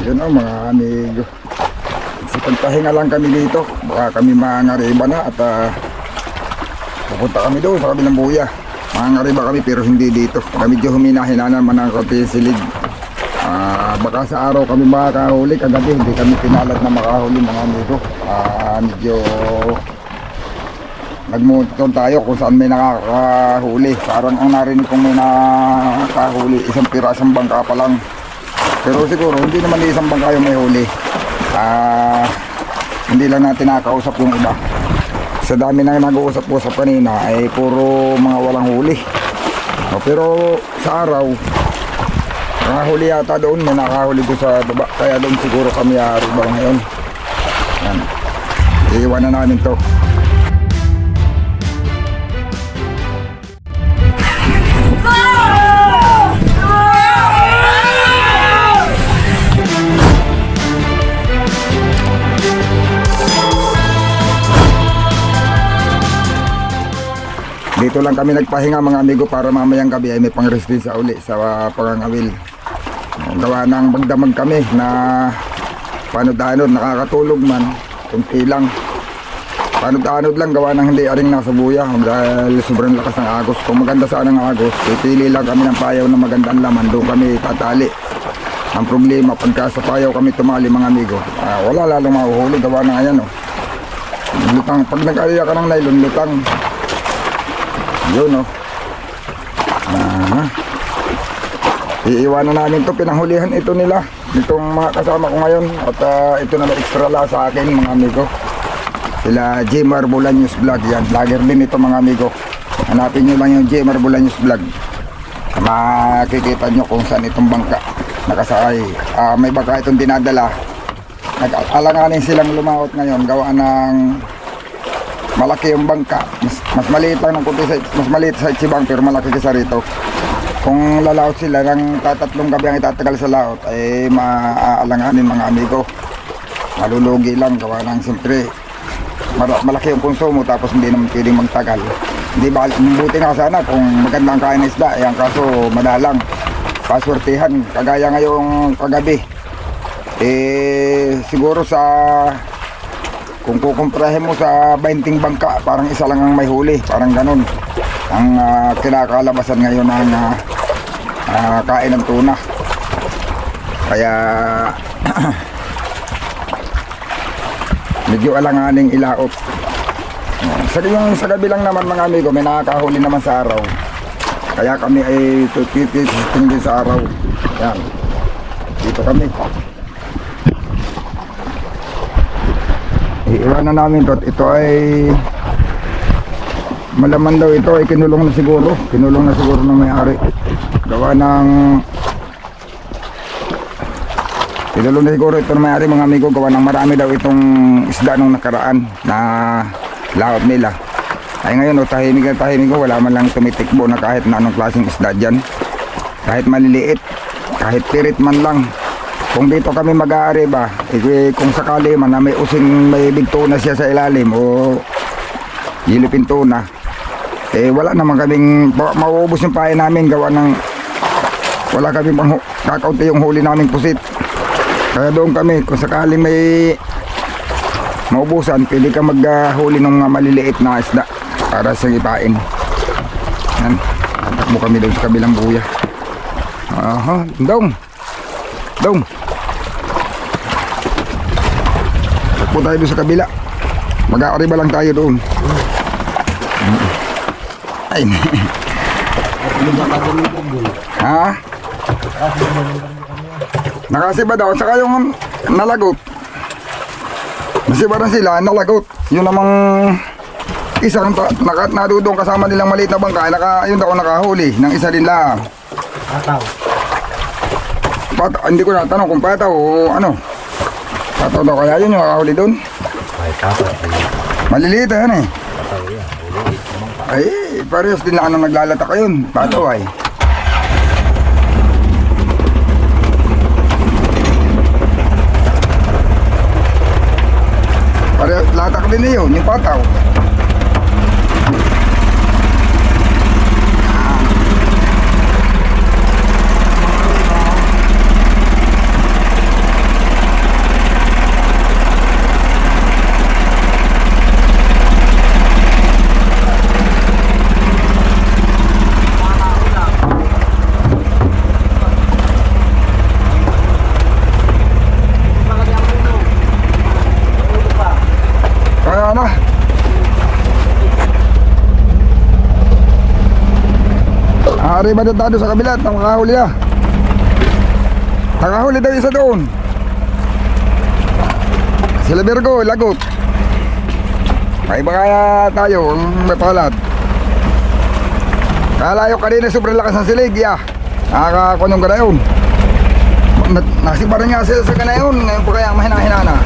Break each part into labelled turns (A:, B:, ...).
A: Yun o mga amigo. Sipagpahinga lang kami dito. Baka kami mangariba na at ah, pupunta kami doon sa kabilang buya. Mangariba kami pero hindi dito. Baka medyo humina-hina naman ang konti silid. Ah, baka sa araw kami makakahuli. Kagabi hindi kami pinalat na makahuli mga amigo. Ah, medyo nagmunton tayo kung saan may nakakahuli. Parang ang narinig kong may nakakahuli, isang pirasang bangka pa lang. Pero siguro, hindi naman isang bangka yung may huli. Ah, hindi lang natin nakakausap yung iba. Sa dami na nag-uusap-usap kanina, ay puro mga walang huli. O, pero sa araw, nakahuli yata doon, may nakahuli doon sa baba. Kaya doon siguro kami aaribang ngayon. Yan. Iiwan na namin to. Dito lang kami nagpahinga mga amigo para mamayang gabi ay may pang-restin sa uli sa uh, pangangawil. Gawa ng magdamag kami na panod-anod, nakakatulog man, kunti lang. Panod-anod lang gawa ng hindi aring nasa buya dahil sobrang lakas ng agos. Kung maganda sana ng agos, pipili lang kami ng payaw na magandang laman, doon kami tatali. Ang problema, pagka sa payaw kami tumali mga amigo, ah, wala lalong mahuhuli gawa ng ayan oh. Lutang, pag nag-alaya ka ng nylon, lutang. Yun oh. Ah. Iiwanan namin to pinanghulihan ito nila. Itong mga kasama ko ngayon at ah, ito na extra la sa akin mga amigo. Sila Jmar Bolaños Vlog yan. Vlogger din ito mga amigo. Hanapin nyo lang yung Jmar Bolaños Vlog. Makikita nyo kung saan itong bangka nakasakay. Ah, may bangka itong dinadala. Nag-alanganin silang lumaot ngayon gawa ng malaki yung bangka. Mas, mas maliit lang ng kunti sa, mas maliit sa Ichibang pero malaki kasi rito. Kung lalaot sila ng tatatlong gabi ang itatagal sa laot ay maaalanganin mga amigo. Malulugi lang gawa ng siyempre malaki yung konsumo tapos hindi naman pwedeng magtagal. Hindi ba buti nga sana kung maganda ang kain isda, eh, ang kaso madalang. Paswertihan, kagaya ngayong kagabi. Eh, siguro sa kung kukumprahin mo sa 20 bangka, parang isa lang ang may huli, parang ganun. Ang ah, kinakalabasan ngayon ng ah, ah, kain ng tuna. Kaya medyo alanganing ilaot. Sa yung sa gabi lang naman mga amigo, may nakakahuli naman sa araw. Kaya kami ay tutitisin din sa araw. Yan. Dito kami. Iiwanan namin to. Ito ay malaman daw ito ay kinulong na siguro. Kinulong na siguro ng may-ari. Gawa ng Kinulong na siguro ito ng may-ari mga amigo. Gawa ng marami daw itong isda nung nakaraan na laot nila. Ay ngayon, oh, tahimik na tahimik. Wala man lang tumitikbo na kahit na anong klaseng isda dyan. Kahit maliliit. Kahit pirit man lang. Kung dito kami mag-aari ba, eh, kung sakali man na may using may big tuna siya sa ilalim o yilipin tuna, eh wala naman kaming, ma- mauubos yung pain namin gawa ng wala kami pang kakaunti yung huli naming pusit. Kaya doon kami, kung sakali may maubusan, pwede ka maghuli ng maliliit na isda para sa ipain. Yan, tatakbo kami doon sa kabilang buya. Aha, dong. Dong. Takbo tayo doon sa kabila. Mag-aariba lang tayo doon. Ay. ha? Nakasiba daw. Saka yung nalagot. Nasiba na sila, nalagot. Yun namang isang ta- naka, nadudong kasama nilang maliit na bangka. Naka, yun daw nakahuli ng isa din lang.
B: Ataw.
A: Pat, hindi ko natanong kung pataw o ano. Pataw daw kaya yun yung nakahuli doon.
B: Ay, kapo.
A: Maliliit yan eh.
B: Ataw yan.
A: Ay, parehas din lang ang naglalata yun. Pataw ay. Parehas, latak din na yun, yung pataw. Na tayo sa kabila at nakahuli na. Nakahuli daw isa doon. Sila Virgo, lagot. Ay ba kaya tayo, may palad. Kalayo kanina sobrang lakas ng silig, ya. Nakakakunong ka na yun. Na- Nasibaran nga sila sa kanayon, ngayon pa kaya mahina-hina na.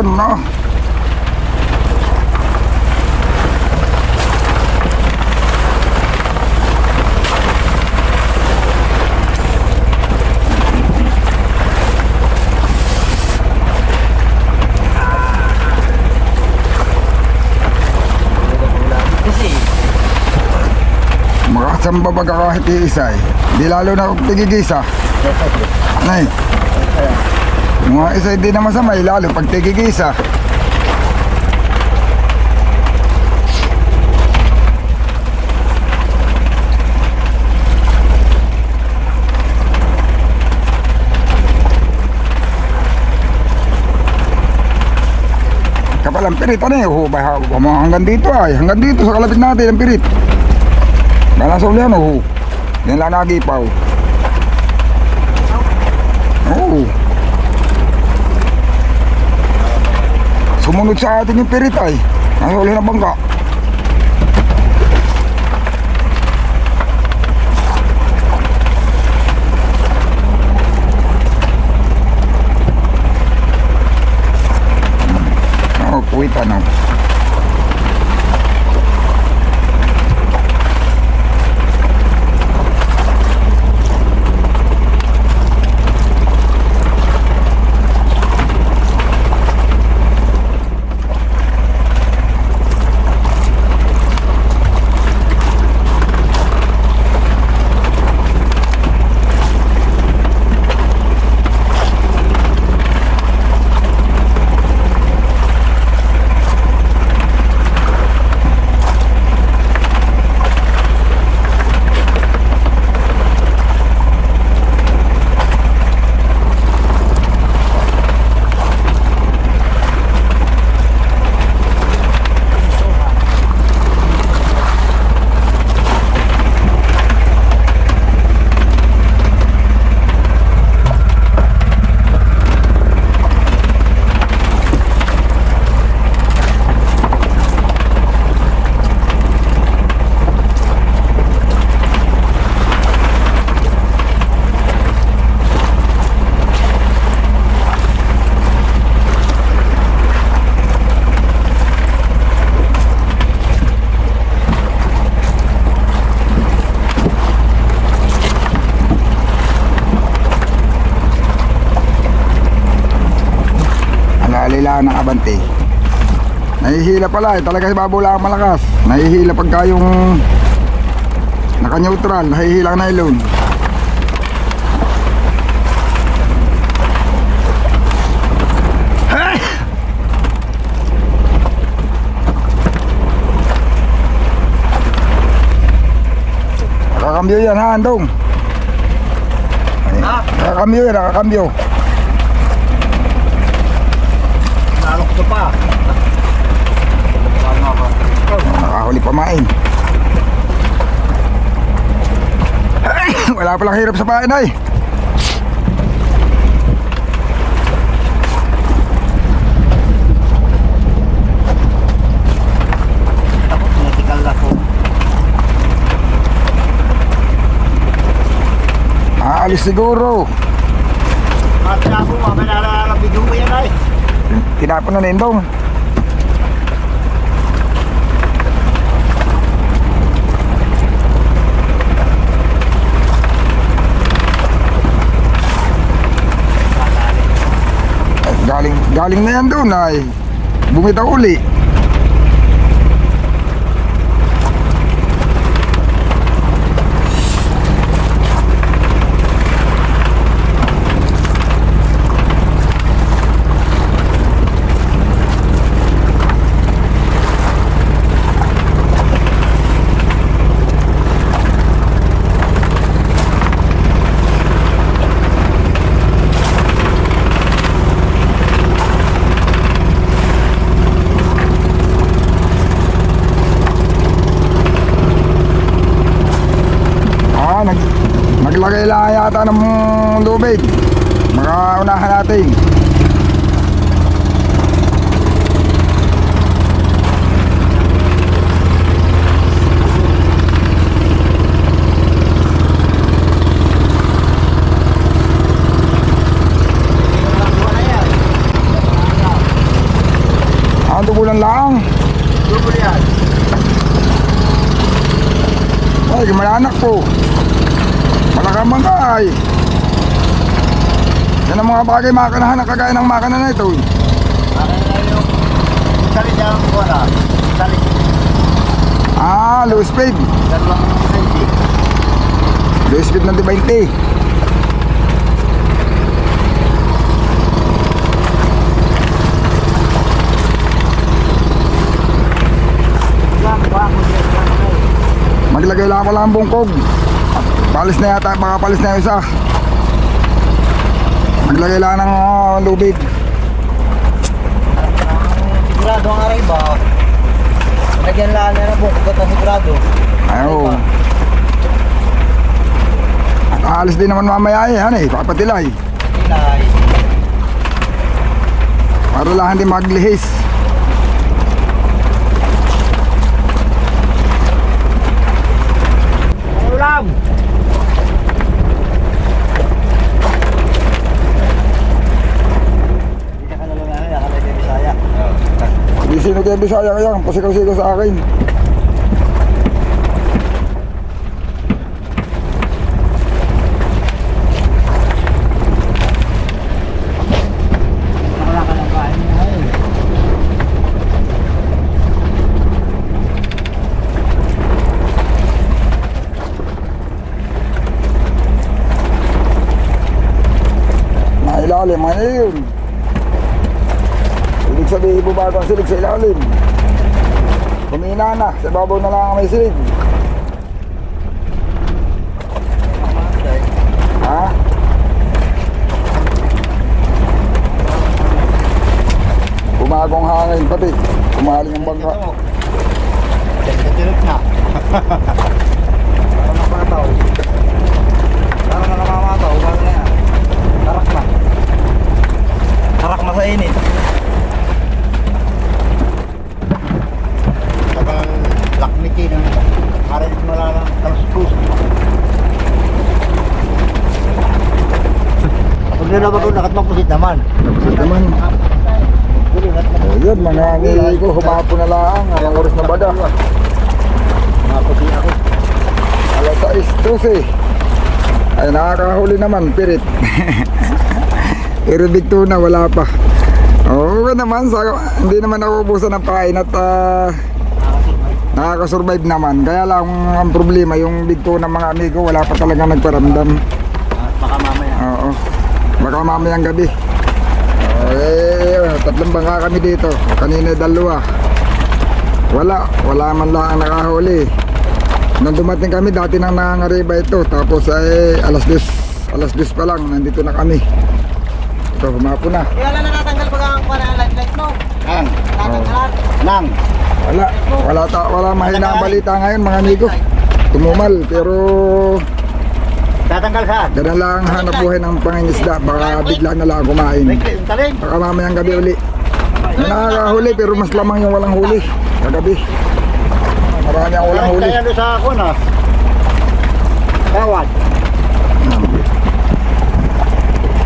A: Yun, no? Makasamba ba ka kahit iisa eh. Di lalo na kung tigigisa. Nay. Mga isa hindi na masama eh, lalo pag tigigisa. Kapal ang pirit, ano eh, bah- hanggang dito ay, hanggang dito sa kalapit natin ang pirit. Bala sa ulihan, oh. Yan lang nagipaw. Oo. Sumunod sa atin yung pirit ay. Nasa uli ng bangka. Oh, kuwita na. Abante. Nahihila pala eh, talaga si babula ang malakas. Nahihila pagka yung naka-neutral, nahihila ang nylon. Nakakambyo yan ha, Andong.
C: Ha?
A: Nakakambyo yan, nakakambyo.
C: Ko pa.
A: Nakahuli pamain. Wala palang hirap sa pain ay. Aalis siguro.
C: At ako, mamay nalalabigyan mo yan ay.
A: Tinapon na nindong. Eh, Galing, galing na yan doon ay. Bumitaw uli. Ah, nag, naglagay lang yata ng lubid. Makaunahan natin.
C: Wala yan.
A: Ah, tubulan lang.
C: Double yan.
A: Ay, malanak po. Malakamang ka ay. Yan ang mga bagay makanahan na kagaya ng makana na ito.
C: Ang.
A: Ah, low speed.
C: Dalawang hindi.
A: Low speed ng 20.
C: Lang, bako yan. lang, ay.
A: Maglagay lang ako lang ang bungkog. Palis na yata, baka palis na yung isa. Maglagay lang ng ah, lubid.
C: Sigurado ang aray ba? Lagyan lang na ng bukod at sigurado.
A: Ayaw. At aalis din naman mamaya eh, ano eh, papatilay.
C: Tilay.
A: Para lang hindi maglihis.
C: Ano ulam? Hindi ka nalala na, nakalagay Bisaya.
A: Bisaya kaya, pasikaw-sigaw sa akin.
C: Wala ka ng kain niya eh.
A: Nailalim, ano yun? Ibig sabihin, bubago ang silig sa ilalim. Kumina na, sa babaw na lang ang may silig. Ha? Bumagong hangin pati. Kumaling ang bangka.
C: Tirot na. Para mapataw. Para na namamataw. Para na yan. Tarak na. Tarak na sa init. Tagal lakmiti ng karin mo lang ng transpose. Pag nilabag ko, nakat naman.
A: Tapos naman. O yun, mga nili ko, humapo na lang. Ang oras na bada.
C: Maputi ako.
A: Alas 6, 12. Ay, nakakahuli naman, pirit. Pero big tuna, wala pa. Oo naman, sa, hindi naman ako ubusan ng pain at ah, nakakasurvive naman. Kaya lang ang problema, yung bigto ng mga amigo, wala pa talaga nagparamdam.
C: At baka mamaya.
A: Oo. Baka mamayang gabi. Eh, tatlong bangka kami dito. Kanina dalawa. Wala. Wala man lang ang nakahuli. Nung dumating kami, dati nang nangangariba ito. Tapos ay alas 10. Alas 10 pa lang, nandito na kami. Ito, humapo na.
D: Kaya lang natatanggal pag ang para light light no.
C: Nang.
D: Tatanggalan.
C: Nang.
A: Wala. Wala, ta, wala mahina ang balita ngayon mga amigo. Tumumal, pero
C: Tatanggal saan?
A: ganun lang ang hanap buhay ng pangingisda. Baka bigla na lang kumain.
C: Taling.
A: Baka mamayang gabi uli. Nakakahuli pero mas lamang yung walang huli. Kagabi. Marami ang walang huli.
C: Kaya sa ako na. Tawad.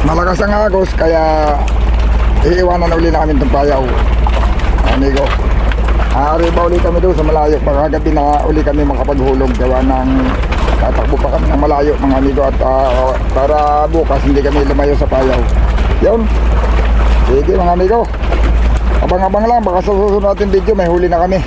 A: Malakas ang agos kaya iiwanan na uli namin itong payaw. Amigo. Aari ba uli kami doon sa malayo? Baka gabi na uli kami makapaghulog. Gawa ng tatakbo pa kami ng malayo mga amigo at ah, para bukas hindi kami lumayo sa payaw. Yun. Sige mga amigo. Abang-abang lang. Baka sa susunod natin video may huli na kami.